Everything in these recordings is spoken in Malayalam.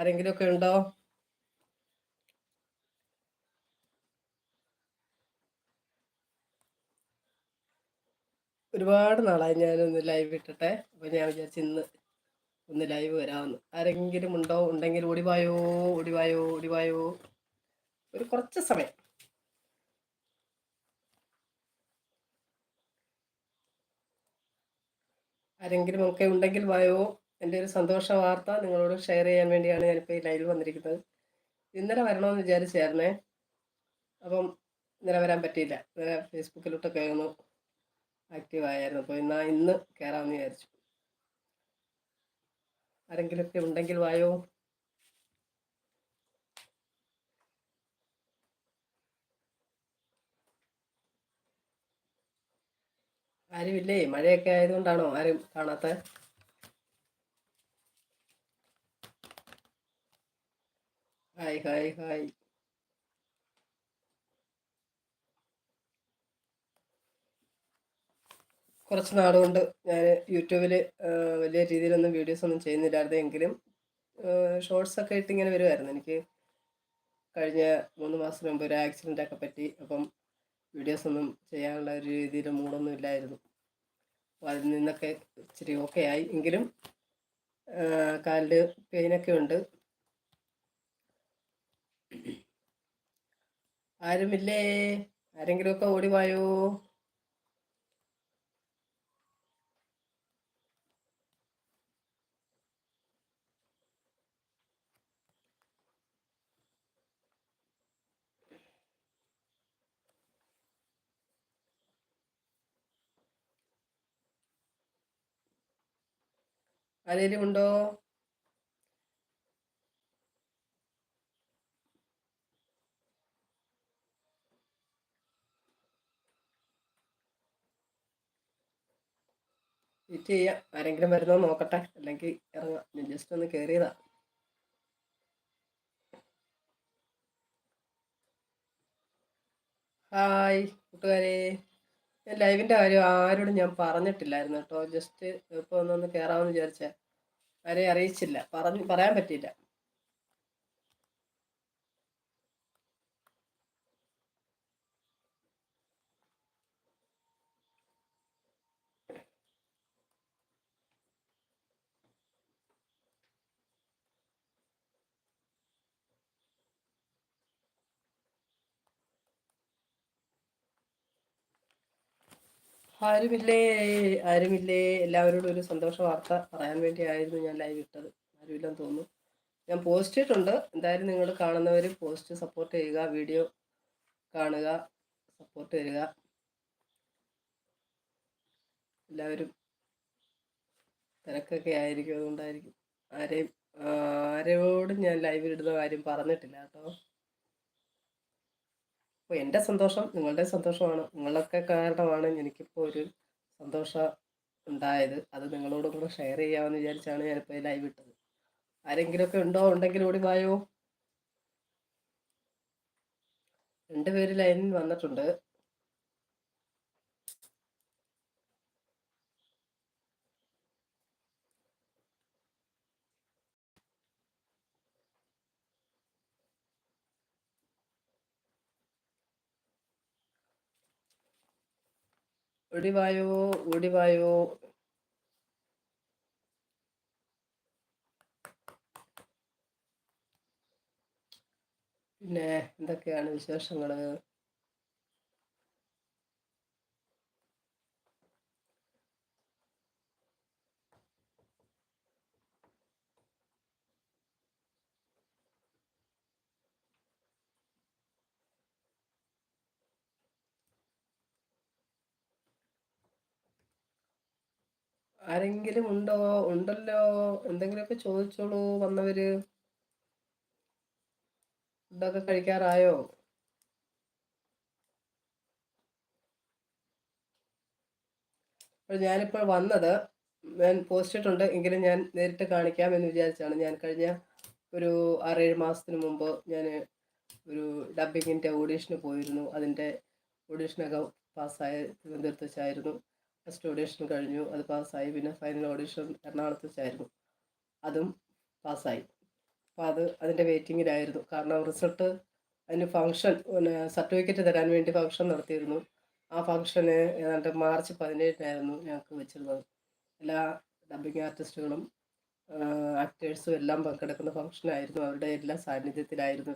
ആരെങ്കിലുമൊക്കെ ഉണ്ടോ? ഒരുപാട് നാളായി ഞാനൊന്ന് ലൈവ് ഇട്ടിട്ടെ. അപ്പോൾ ഞാൻ വിചാരിച്ചു ഇന്ന് ഒന്ന് ലൈവ് വരാമെന്ന് ആരെങ്കിലും ഉണ്ടോ? ഉണ്ടെങ്കിൽ ഓടിവായോ ഓടിവായോ ഓടിവായോ ഒരു കുറച്ച് സമയം. ആരെങ്കിലും ഒക്കെ ഉണ്ടെങ്കിൽ വായോ. എന്റെ ഒരു സന്തോഷ വാർത്ത നിങ്ങളോട് ഷെയർ ചെയ്യാൻ വേണ്ടിയാണ് ഞാനിപ്പോൾ ഈ ലൈവിൽ വന്നിരിക്കുന്നത്. ഇന്നലെ വരണമെന്ന് വിചാരിച്ചായിരുന്നേ. അപ്പം ഇന്നലെ വരാൻ പറ്റിയില്ല. ഇന്നലെ ഫേസ്ബുക്കിലോട്ടൊക്കെ ഒന്ന് ആക്റ്റീവ് ആയായിരുന്നു അപ്പോൾ എന്നാൽ ഇന്ന് കയറാമെന്ന് വിചാരിച്ചു. ആരെങ്കിലുമൊക്കെ ഉണ്ടെങ്കിൽ വായോ. ആരുമില്ലേ? മഴയൊക്കെ ആയതുകൊണ്ടാണോ ആരും കാണാത്ത ഹായ് ഹായ് ഹായ് കുറച്ച് നാളുകൊണ്ട് ഞാൻ യൂട്യൂബിൽ വലിയ രീതിയിലൊന്നും വീഡിയോസ് ഒന്നും ചെയ്യുന്നില്ലായിരുന്നു എങ്കിലും ഷോർട്സ് ഒക്കെ ഇട്ട് ഇങ്ങനെ വരുമായിരുന്നു എനിക്ക് കഴിഞ്ഞ മൂന്ന് മാസം മുമ്പ് ഒരു ആക്സിഡന്റ് ഒക്കെ പറ്റി അപ്പം വീഡിയോസ് ഒന്നും ചെയ്യാനുള്ള ഒരു രീതിയിൽ മൂടൊന്നും ഇല്ലായിരുന്നു. അപ്പോൾ അതിൽ നിന്നൊക്കെ ഇച്ചിരി ഓക്കെ ആയി. എങ്കിലും കാലിൽ പെയിനൊക്കെ ഉണ്ട്. ആരുമില്ലേ? ആരെങ്കിലുമൊക്കെ ഓടിവായോ ആരെങ്കിലും ഉണ്ടോ? വെയിറ്റ് ചെയ്യാം. ആരെങ്കിലും വരുന്നോ നോക്കട്ടെ. അല്ലെങ്കിൽ ഇറങ്ങാം. ഞാൻ ജസ്റ്റ് ഒന്ന് കയറിയതാ ഹായ് കൂട്ടുകാരെ. ഞാൻ ലൈവിന്റെ കാര്യം ആരോടും ഞാൻ പറഞ്ഞിട്ടില്ലായിരുന്നു കേട്ടോ. ജസ്റ്റ് ഇപ്പോൾ ഒന്നൊന്ന് കയറാമെന്ന് വിചാരിച്ചാൽ ആരെയും അറിയിച്ചില്ല. പറഞ്ഞു പറയാൻ പറ്റിയില്ല. ആരുമില്ലേ? ആരുമില്ലേ? എല്ലാവരോടും ഒരു സന്തോഷ വാർത്ത പറയാൻ വേണ്ടിയായിരുന്നു ഞാൻ ലൈവ് ഇട്ടത്. ആരുമില്ലെന്ന് തോന്നുന്നു. ഞാൻ പോസ്റ്റ് ഇട്ടിട്ടുണ്ട്. എന്തായാലും നിങ്ങൾ കാണുന്നവർ പോസ്റ്റ് സപ്പോർട്ട് ചെയ്യുക വീഡിയോ കാണുക സപ്പോർട്ട് ചെയ്യുക എല്ലാവരും തിരക്കൊക്കെ ആയിരിക്കും. അതുകൊണ്ടായിരിക്കും. ആരെയും ആരോടും ഞാൻ ലൈവിൽ ഇടുന്ന കാര്യം പറഞ്ഞിട്ടില്ല കേട്ടോ. അപ്പോൾ എന്റെ സന്തോഷം നിങ്ങളുടെ സന്തോഷമാണ്. നിങ്ങളൊക്കെ കാരണമാണ് എനിക്കിപ്പോൾ ഒരു സന്തോഷം ഉണ്ടായത്. അത് നിങ്ങളോടും കൂടെ ഷെയർ ചെയ്യാമെന്ന് വിചാരിച്ചാണ് ഞാനിപ്പോൾ ലൈവ് ഇട്ടത്. ആരെങ്കിലുമൊക്കെ ഉണ്ടോ? ഉണ്ടെങ്കിൽ ഓടി വായോ. രണ്ടുപേര് ലൈനിൽ വന്നിട്ടുണ്ട്. ഓടിവായോ ഓടിവായോ പിന്നെ എന്തൊക്കെയാണ് വിശേഷങ്ങൾ ആരെങ്കിലും ഉണ്ടോ? ഉണ്ടല്ലോ? എന്തെങ്കിലുമൊക്കെ ചോദിച്ചോളൂ വന്നവര്. ഇതൊക്കെ കഴിക്കാറായോ? ഞാനിപ്പോൾ വന്നത് ഞാൻ പോസ്റ്റിട്ടുണ്ട് എങ്കിലും ഞാൻ നേരിട്ട് കാണിക്കാം എന്ന് വിചാരിച്ചാണ്. ഞാൻ കഴിഞ്ഞ ഒരു ആറേഴ് മാസത്തിന് മുമ്പ് ഞാൻ ഒരു ഡബിങ്ങിന്റെ ഓഡീഷന് പോയിരുന്നു. അതിന്റെ ഓഡീഷനൊക്കെ പാസ്സായ തിരുവനന്തപുരത്ത് വെച്ചായിരുന്നു. ഫസ്റ്റ് ഓഡീഷൻ കഴിഞ്ഞു അത് പാസ്സായി. പിന്നെ ഫൈനൽ ഓഡിഷൻ എറണാകുളത്ത് വെച്ചായിരുന്നു അതും പാസ്സായി. അപ്പോൾ അത് അതിന്റെ വെയിറ്റിങ്ങിലായിരുന്നു കാരണം റിസൾട്ട് അതിന് ഫങ്ഷൻ പിന്നെ സർട്ടിഫിക്കറ്റ് തരാൻ വേണ്ടി ഫങ്ഷൻ നടത്തിയിരുന്നു. ആ ഫങ്ഷന് ഏതാണ്ട് മാർച്ച് പതിനേഴിനായിരുന്നു ഞങ്ങൾക്ക് വെച്ചിരുന്നത്. എല്ലാ ഡബിങ് ആർട്ടിസ്റ്റുകളും ആക്ടേഴ്സും എല്ലാം പങ്കെടുക്കുന്ന ഫങ്ഷനായിരുന്നു അവരുടെ എല്ലാ സാന്നിധ്യത്തിലായിരുന്നു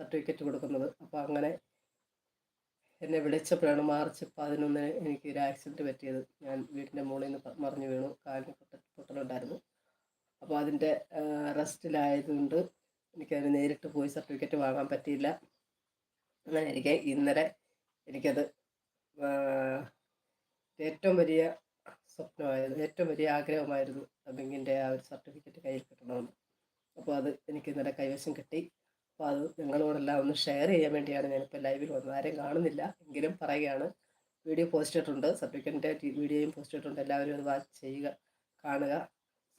സർട്ടിഫിക്കറ്റ് കൊടുക്കുന്നത്. അപ്പോൾ അങ്ങനെ എന്നെ വിളിച്ചപ്പോഴാണ് മാർച്ച് പതിനൊന്നിന് എനിക്ക് ഒരു ആക്സിഡന്റ് പറ്റിയത്. ഞാൻ വീടിന്റെ മുകളിൽ നിന്ന് മറിഞ്ഞു വീണു. കാലിന് പൊട്ട പൊട്ടലുണ്ടായിരുന്നു. അപ്പോൾ അതിന്റെ റെസ്റ്റിലായതുകൊണ്ട് എനിക്കതിന് നേരിട്ട് പോയി സർട്ടിഫിക്കറ്റ് വാങ്ങാൻ പറ്റിയില്ല. അങ്ങനെ എനിക്ക് ഇന്നലെ എനിക്കത് ഏറ്റവും വലിയ സ്വപ്നമായിരുന്നു. ഏറ്റവും വലിയ ആഗ്രഹമായിരുന്നു ബിങ്ങിന്റെ ആ ഒരു സർട്ടിഫിക്കറ്റ് കയ്യിൽ കിട്ടണമെന്ന്. അപ്പോൾ അത് എനിക്ക് ഇന്നലെ കൈവശം കിട്ടി. അപ്പോൾ അത് നിങ്ങളോടെല്ലാം ഒന്ന് ഷെയർ ചെയ്യാൻ വേണ്ടിയാണ് ഞാനിപ്പോൾ ലൈവിൽ വന്നത്. ആരെയും കാണുന്നില്ല എങ്കിലും പറയുകയാണ്. വീഡിയോ പോസ്റ്റ് ചെയ്തിട്ടുണ്ട് സർട്ടിഫിക്കറ്റിന്റെ വീഡിയോയും പോസ്റ്റ് ചെയ്തിട്ടുണ്ട് എല്ലാവരും അത് വാച്ച് ചെയ്യുക കാണുക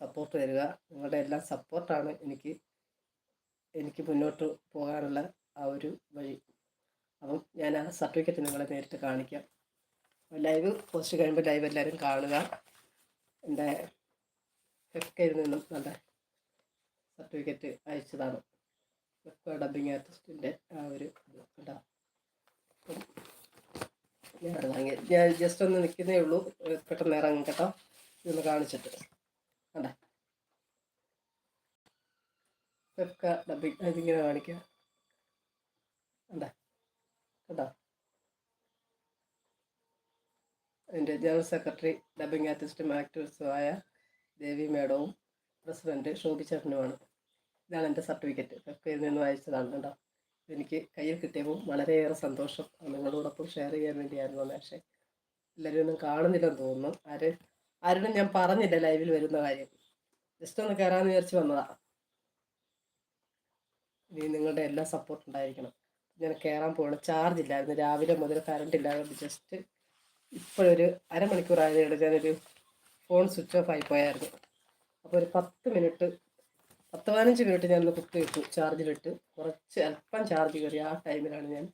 സപ്പോർട്ട് തരിക. നിങ്ങളുടെ എല്ലാ സപ്പോർട്ടാണ് എനിക്ക് എനിക്ക് മുന്നോട്ട് പോകാനുള്ള ആ ഒരു വഴി. അപ്പം ഞാൻ ആ സർട്ടിഫിക്കറ്റ് നിങ്ങളെ നേരിട്ട് കാണിക്കാം. ലൈവ് പോസ്റ്റ് കഴിയുമ്പോൾ ലൈവ് എല്ലാവരും കാണുക. എന്റെ ഫെഫ്കയിൽ നിന്നും നല്ല സർട്ടിഫിക്കറ്റ് അയച്ചതാണ്. ഡബിങ് ആർട്ടിസ്റ്റിന്റെ ആ ഒരു ഇത് വാങ്ങി. ഞാൻ ജസ്റ്റ് ഒന്ന് നിൽക്കുന്നേ ഉള്ളൂ. പെട്ടെന്ന് ഇറങ്ങും കേട്ടോ. ഇതൊന്ന് കാണിച്ചിട്ട്. അതെ ഫെഫ്ക ഡബിങ് ഇതിങ്ങനെ കാണിക്കുക അതെ കേട്ടോ എന്റെ ജനറൽ സെക്രട്ടറി ഡബിങ് ആർട്ടിസ്റ്റും ആക്ടേഴ്സുമായ ദേവി മേഡവും പ്രസിഡന്റ് ഷോഭി ചേട്ടനുമാണ്. ഇതാണ് എന്റെ സർട്ടിഫിക്കറ്റ്. ഫെഫ്കയിൽ നിന്ന് വായിച്ചതാണ് കേട്ടോ. എനിക്ക് കയ്യിൽ കിട്ടിയപ്പോൾ വളരെയേറെ സന്തോഷം. നിങ്ങളോടൊപ്പം ഷെയർ ചെയ്യാൻ വേണ്ടിയായിരുന്നു പക്ഷേ എല്ലാവരും ഒന്നും കാണുന്നില്ലെന്ന് തോന്നുന്നു. ആര് ആരോടും ഞാൻ പറഞ്ഞില്ല ലൈവിൽ വരുന്ന കാര്യം. ജസ്റ്റ് ഒന്ന് കയറാമെന്ന് വിചാരിച്ച് വന്നതാണ് ഇനി നിങ്ങളുടെ എല്ലാ സപ്പോർട്ടും ഉണ്ടായിരിക്കണം. ഞാൻ കയറാൻ പോകണം ചാർജ് ഇല്ലായിരുന്നു. രാവിലെ മുതൽ കറണ്ട് ഇല്ലായിരുന്നു ജസ്റ്റ് ഇപ്പോഴൊരു അരമണിക്കൂർ ആയതേ ഞാനൊരു ഫോൺ സ്വിച്ച് ഓഫ് ആയി പോയായിരുന്നു. അപ്പോൾ ഒരു പത്ത് മിനിറ്റ് പത്ത് പതിനഞ്ച് മിനിറ്റ് ഞാനൊന്ന് കുത്തി ചെയ്തു. ചാർജിലിട്ട് കുറച്ച് അല്പം ചാർജ് കയറി ആ ടൈമിലാണ് ഞാൻ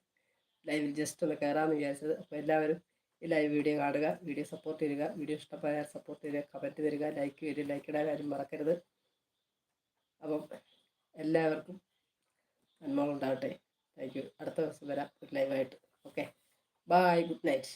ലൈവിൽ ജസ്റ്റ് ഒന്ന് കയറാമെന്ന് വിചാരിച്ചത്. അപ്പോൾ എല്ലാവരും ഈ ലൈവ് വീഡിയോ കാണുക വീഡിയോ സപ്പോർട്ട് ചെയ്യുക വീഡിയോ ഇഷ്ടമായാൽ സപ്പോർട്ട് ചെയ്യുക കമന്റ് തരിക ലൈക്ക് ചെയ്യുക ലൈക്ക് ഇടാൻ ആരും മറക്കരുത്. അപ്പം എല്ലാവർക്കും നന്മകളുണ്ടാവട്ടെ താങ്ക് യു അടുത്ത ദിവസം വരാം. ഒരു ലൈവായിട്ട് ഓക്കെ ബായ് ഗുഡ് നൈറ്റ്